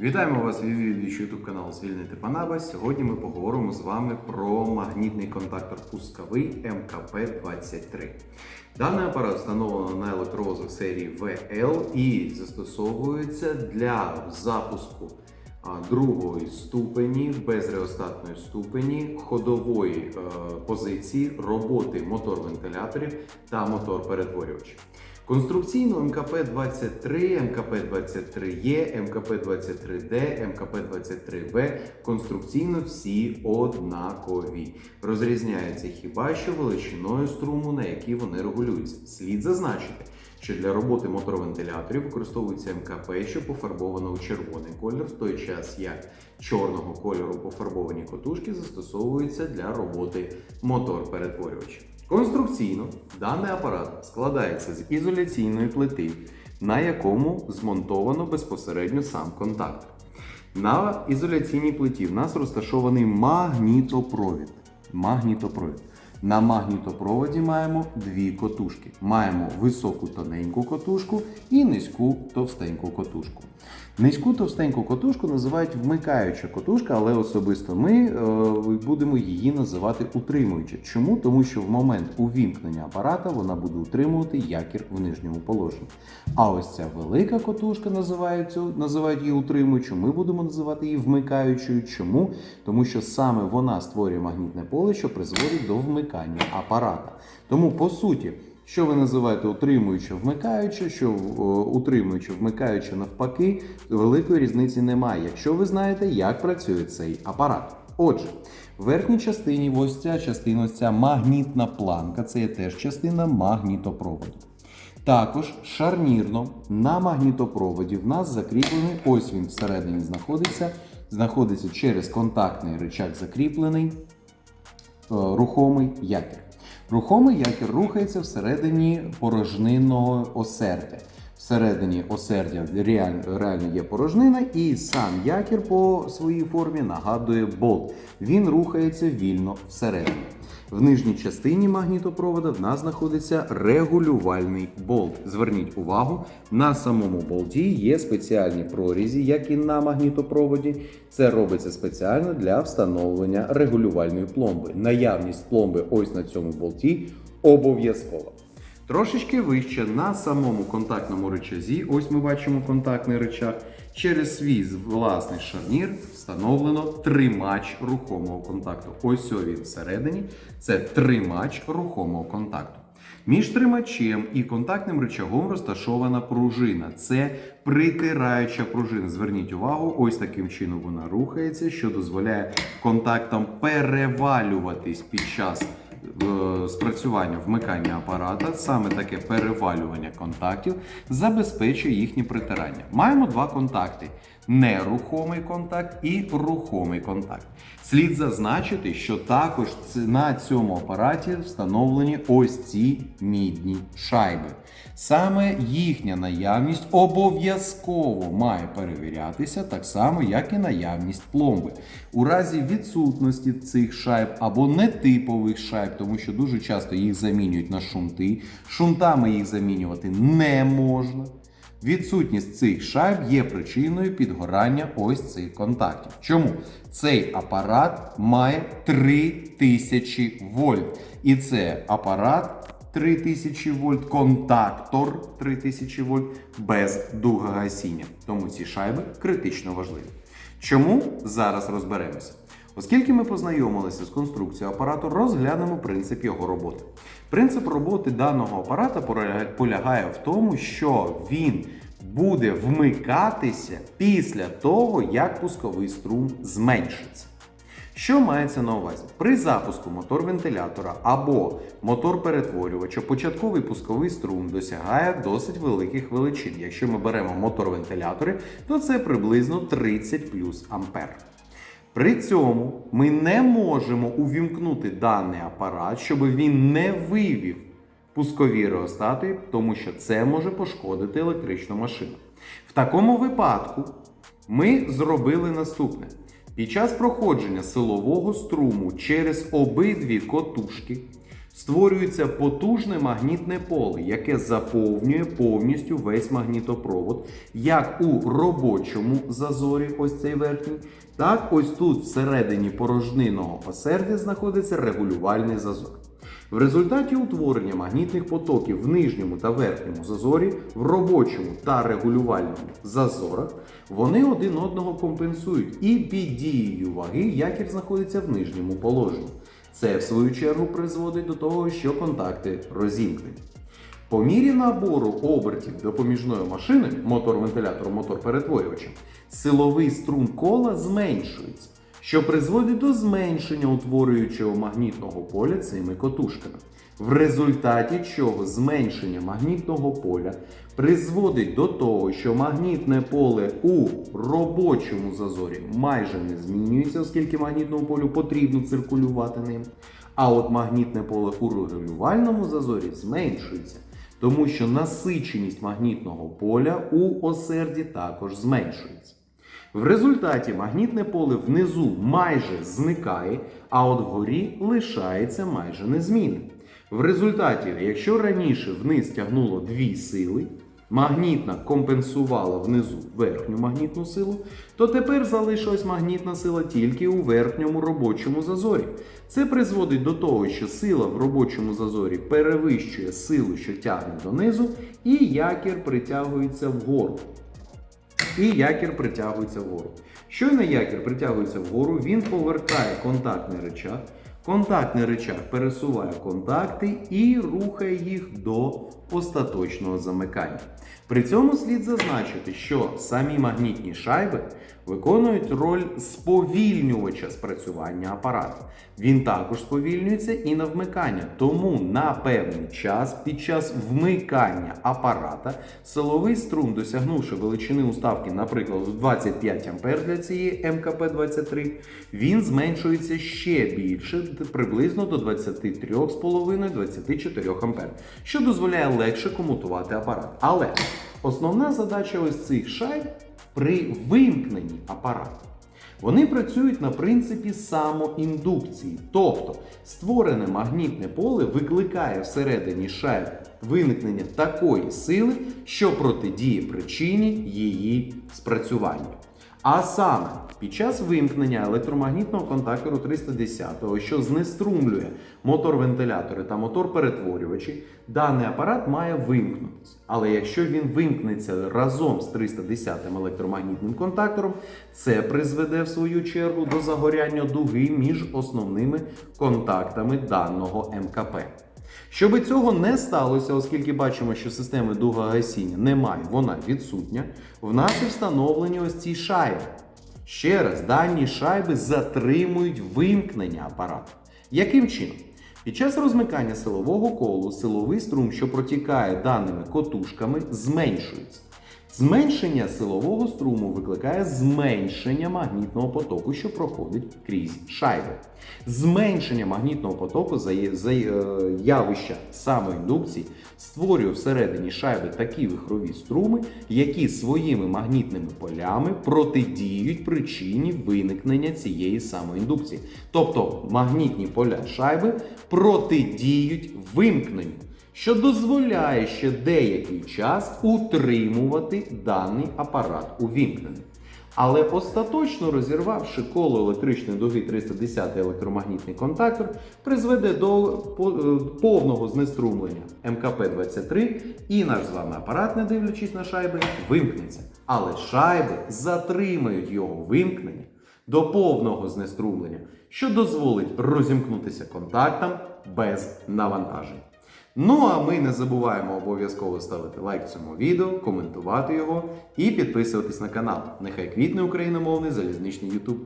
Вітаємо вас відвідувачі YouTube каналу Звільнити Панаба. Сьогодні ми поговоримо з вами про магнітний контактор пусковий МКП-23. Даний апарат встановлено на електровозах серії VL і застосовується для запуску другої ступені, безреостатної ступені, ходової е, позиції роботи мотор-вентиляторів та мотор-перетворювачів. Конструкційно МКП-23, МКП-23Е, МКП-23Д, МКП-23В конструкційно всі однакові. Розрізняються хіба що величиною струму, на якій вони регулюються. Слід зазначити, що для роботи моторвентиляторів використовується МКП, що пофарбовано у червоний колір, в той час як чорного кольору пофарбовані котушки застосовуються для роботи мотор-перетворювачів. Конструкційно даний апарат складається з ізоляційної плити, на якому змонтовано безпосередньо сам контактор. На ізоляційній плиті в нас розташований магнітопровід. Магнітопровід. На магнітопроводі маємо дві котушки. Маємо високу тоненьку котушку і низьку товстеньку котушку. Низьку товстеньку котушку називають вмикаюча котушка, але особисто ми е, будемо її називати утримуюча. Чому? Тому що в момент увімкнення апарата вона буде утримувати якір в нижньому положенні. А ось ця велика котушка називається, називають її утримуючою. Ми будемо називати її вмикаючою. Чому? Тому що саме вона створює магнітне поле, що призводить до вмикання апарата. Тому по суті. Що ви називаєте утримуючи вмикаючи, що е, утримуючи вмикаючи навпаки, великої різниці немає, якщо ви знаєте, як працює цей апарат. Отже, в верхній частині, ось ця частина, ось ця магнітна планка, це є теж частина магнітопроводу. Також шарнірно на магнітопроводі в нас закріплений, ось він всередині знаходиться, знаходиться через контактний рычаг закріплений е, рухомий якір. Рухомий якір рухається всередині порожнинного осердя. Всередині осердя реально, реально є порожнина, і сам якір по своїй формі нагадує болт. Він рухається вільно всередині. В нижній частині магнітопровода в нас знаходиться регулювальний болт. Зверніть увагу, на самому болті є спеціальні прорізі, як і на магнітопроводі. Це робиться спеціально для встановлення регулювальної пломби. Наявність пломби ось на цьому болті обов'язкова. Трошечки вище на самому контактному рычазі, ось ми бачимо контактний рычаг, через свій власний шарнір встановлено тримач рухомого контакту. Ось він всередині. Це тримач рухомого контакту. Між тримачем і контактним рычагом розташована пружина. Це притираюча пружина. Зверніть увагу, ось таким чином вона рухається, що дозволяє контактам перевалюватись під час е, спрацювання вмикання апарата, саме таке перевалювання контактів, забезпечує їхнє притирання. Маємо два контакти: нерухомий контакт і рухомий контакт. Слід зазначити, що також на цьому апараті встановлені ось ці мідні шайби. Саме їхня наявність обов'язково має перевірятися так само, як і наявність пломби. У разі відсутності цих шайб або нетипових шайб, тому що дуже часто їх замінюють на шунти. Шунтами їх замінювати не можна. Відсутність цих шайб є причиною підгорання ось цих контактів. Чому? Цей апарат має 3000 вольт. І це апарат 3000 вольт, контактор 3000 вольт без дугогасіння. Тому ці шайби критично важливі. Чому? Зараз розберемося. Оскільки ми познайомилися з конструкцією апарату, розглянемо принцип його роботи. Принцип роботи даного апарата полягає в тому, що він буде вмикатися після того, як пусковий струм зменшиться. Що мається на увазі? При запуску мотор-вентилятора або мотор-перетворювача початковий пусковий струм досягає досить великих величин. Якщо ми беремо мотор-вентилятори, то це приблизно 30 плюс ампер. При цьому ми не можемо увімкнути даний апарат, щоб він не вивів пускові реостати, тому що це може пошкодити електричну машину. В такому випадку ми зробили наступне. Під час проходження силового струму через обидві котушки створюється потужне магнітне поле, яке заповнює повністю весь магнітопровод, як у робочому зазорі, ось цей верхній, так ось тут всередині порожнинного осердя знаходиться регулювальний зазор. В результаті утворення магнітних потоків в нижньому та верхньому зазорі, в робочому та регулювальному зазорах, вони один одного компенсують і під дією ваги якір знаходиться в нижньому положенні. Це, в свою чергу, призводить до того, що контакти розімкнені. По мірі набору обертів допоміжної машини, мотор вентилятору, мотор перетворювача, силовий струм кола зменшується, що призводить до зменшення утворюючого магнітного поля цими котушками. В результаті чого зменшення магнітного поля призводить до того, що магнітне поле у робочому зазорі майже не змінюється, оскільки магнітному полю потрібно циркулювати ним. А от магнітне поле у регулювальному зазорі зменшується, тому що насиченість магнітного поля у осерді також зменшується. В результаті магнітне поле внизу майже зникає, а от вгорі лишається майже незмінним. В результаті, якщо раніше вниз тягнуло дві сили, магнітна компенсувала внизу верхню магнітну силу, то тепер залишилась магнітна сила тільки у верхньому робочому зазорі. Це призводить до того, що сила в робочому зазорі перевищує силу, що тягне донизу, і якір притягується вгору. І якір притягується вгору. Щойно якір притягується вгору, він повертає контактний речах. Контактний речах пересуває контакти і рухає їх до остаточного замикання. При цьому слід зазначити, що самі магнітні шайби виконують роль сповільнювача спрацювання апарату. Він також сповільнюється і на вмикання. Тому на певний час під час вмикання апарата силовий струм, досягнувши величини уставки, наприклад, 25 А для цієї МКП-23, він зменшується ще більше, приблизно до 23,5-24 А, що дозволяє легше комутувати апарат. Але основна задача ось цих шайб при вимкненні апарату. Вони працюють на принципі самоіндукції, тобто створене магнітне поле викликає всередині шайби виникнення такої сили, що протидіє причині її спрацювання. А саме під час вимкнення електромагнітного контактору 310, що знеструмлює мотор вентилятори та мотор перетворювачі, даний апарат має вимкнутися. Але якщо він вимкнеться разом з 310 електромагнітним контактором, це призведе в свою чергу до загоряння дуги між основними контактами даного МКП. Щоби цього не сталося, оскільки бачимо, що системи дугогасіння немає, вона відсутня, в нас і встановлені ось ці шайби. Ще раз, дані шайби затримують вимкнення апарату. Яким чином? Під час розмикання силового колу силовий струм, що протікає даними котушками, зменшується. Зменшення силового струму викликає зменшення магнітного потоку, що проходить крізь шайби. Зменшення магнітного потоку за е, явища самоіндукції створює всередині шайби такі вихрові струми, які своїми магнітними полями протидіють причині виникнення цієї самоіндукції. Тобто магнітні поля шайби протидіють вимкненню що дозволяє ще деякий час утримувати даний апарат увімкненим. Але остаточно розірвавши коло електричної дуги 310 електромагнітний контактор, призведе до е, повного знеструмлення МКП-23 і наш з вами апарат, не дивлячись на шайби, вимкнеться. Але шайби затримають його вимкнення до повного знеструмлення, що дозволить розімкнутися контактам без навантажень. Ну а ми не забуваємо обов'язково ставити лайк цьому відео, коментувати його і підписуватись на канал. Нехай квітне україномовний залізничний YouTube.